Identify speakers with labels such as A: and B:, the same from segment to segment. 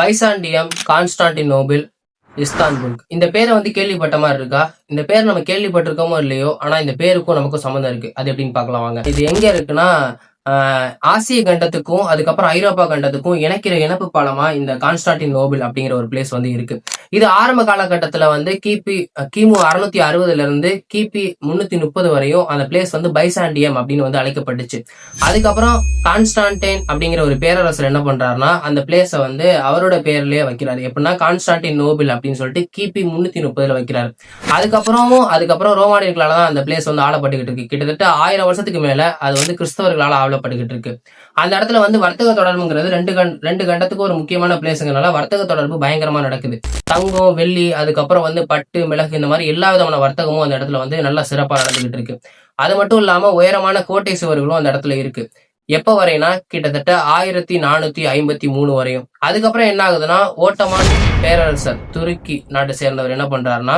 A: Byzantium Constantinople Istanbul. இந்த பேரை வந்து கேள்விப்பட்ட மாதிரி இருக்கா? இந்த பேர் நம்ம கேள்விப்பட்டிருக்கோமோ இல்லையோ? ஆனா இந்த பேருக்கும் நமக்கும் சம்மந்தம் இருக்கு. அது எப்படின்னு பார்க்கலாம் வாங்க. இது எங்க இருக்குன்னா ஆசிய கண்டத்துக்கும் அதுக்கப்புறம் ஐரோப்பா கண்டத்துக்கும் இணைக்கிற இணைப்பு பாலமா இந்த கான்ஸ்டான்டின் நோபிள் அப்படிங்கிற ஒரு பிளேஸ் வந்து இருக்கு. இது ஆரம்ப காலகட்டத்துல வந்து கிபி கிமு அறுநூத்தி அறுபதுல இருந்து கிபி முன்னூத்தி முப்பது வரையும் அந்த பிளேஸ் வந்து பைசாண்டியம் அப்படின்னு வந்து அழைக்கப்பட்டுச்சு. அதுக்கப்புறம் கான்ஸ்டான்டைன் அப்படிங்கிற ஒரு பேரரசர் என்ன பண்றாருன்னா அந்த பிளேஸை வந்து அவரோட பேர்லயே வைக்கிறாரு. எப்படின்னா கான்ஸ்டான்டின் நோபிள் அப்படின்னு சொல்லிட்டு கிபி முன்னூத்தி முப்பதுல வைக்கிறாரு. அதுக்கப்புறமும் அதுக்கப்புறம் ரோமானியர்களால தான் அந்த பிளேஸ் வந்து ஆளப்பட்டுக்கிட்டு இருக்கு. கிட்டத்தட்ட ஆயிரம் வருஷத்துக்கு மேல அது வந்து கிறிஸ்தவர்களால் ஆளப்பட்டுக்கிட்டு இருக்கு. அந்த இடத்துல வந்து வர்த்தக தொடர்புங்கிறது ரெண்டு கண் ரெண்டு கண்டத்துக்கு ஒரு முக்கியமான பிளேஸுங்கிறனால வர்த்தக தொடர்பு பயங்கரமா நடக்குது. தங்கம் வெள்ளி அதுக்கப்புறம் வந்து பட்டு மிளகு இந்த மாதிரி எல்லா விதமான வர்த்தகமும் அந்த இடத்துல வந்து நல்லா சிறப்பா நடந்துகிட்டு இருக்கு. அது மட்டும் இல்லாம உயரமான கோட்டை சுவர்களும் அந்த இடத்துல இருக்கு. எப்ப வரைனா கிட்டத்தட்ட ஆயிரத்தி நானூத்தி ஐம்பத்தி மூணு வரையும். அதுக்கப்புறம் என்ன ஆகுதுன்னா ஓட்டமான் பேரரசர் துருக்கி நாட்டை சேர்ந்தவர் என்ன பண்றாருன்னா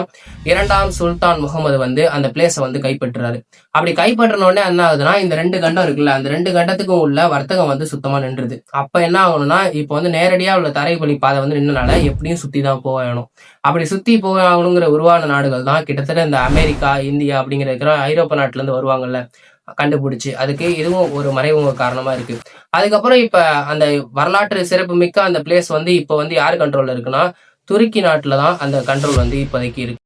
A: இரண்டாம் சுல்தான் முகமது வந்து அந்த பிளேஸை வந்து கைப்பற்றுறாரு. அப்படி கைப்பற்றினோடனே என்ன ஆகுதுன்னா இந்த ரெண்டு கண்டம் இருக்குல்ல அந்த ரெண்டு கண்டத்துக்கும் உள்ள வர்த்தகம் வந்து சுத்தமா நின்றுது. அப்ப என்ன ஆகணும்னா இப்போ வந்து நேரடியா உள்ள தரைப்பலி பாதை வந்து நின்றனால எப்படியும் சுத்தி தான் போகணும் அப்படி சுத்தி போகணுங்கிற உருவான நாடுகள் தான் கிட்டத்தட்ட இந்த அமெரிக்கா இந்தியா அப்படிங்கிற ஐரோப்பா நாட்டுல இருந்து வருவாங்கல்ல. கண்டுபிடிச்சு அதுக்கு இதுவும் ஒரு மறைமுக காரணமா இருக்கு. அதுக்கப்புறம் இப்ப அந்த வரலாற்று சிறப்பு மிக்க அந்த பிளேஸ் வந்து இப்ப வந்து யார் கண்ட்ரோல்ல இருக்குன்னா துருக்கி நாட்டுல தான் அந்த கண்ட்ரோல் வந்து இப்போதைக்கு இருக்கு.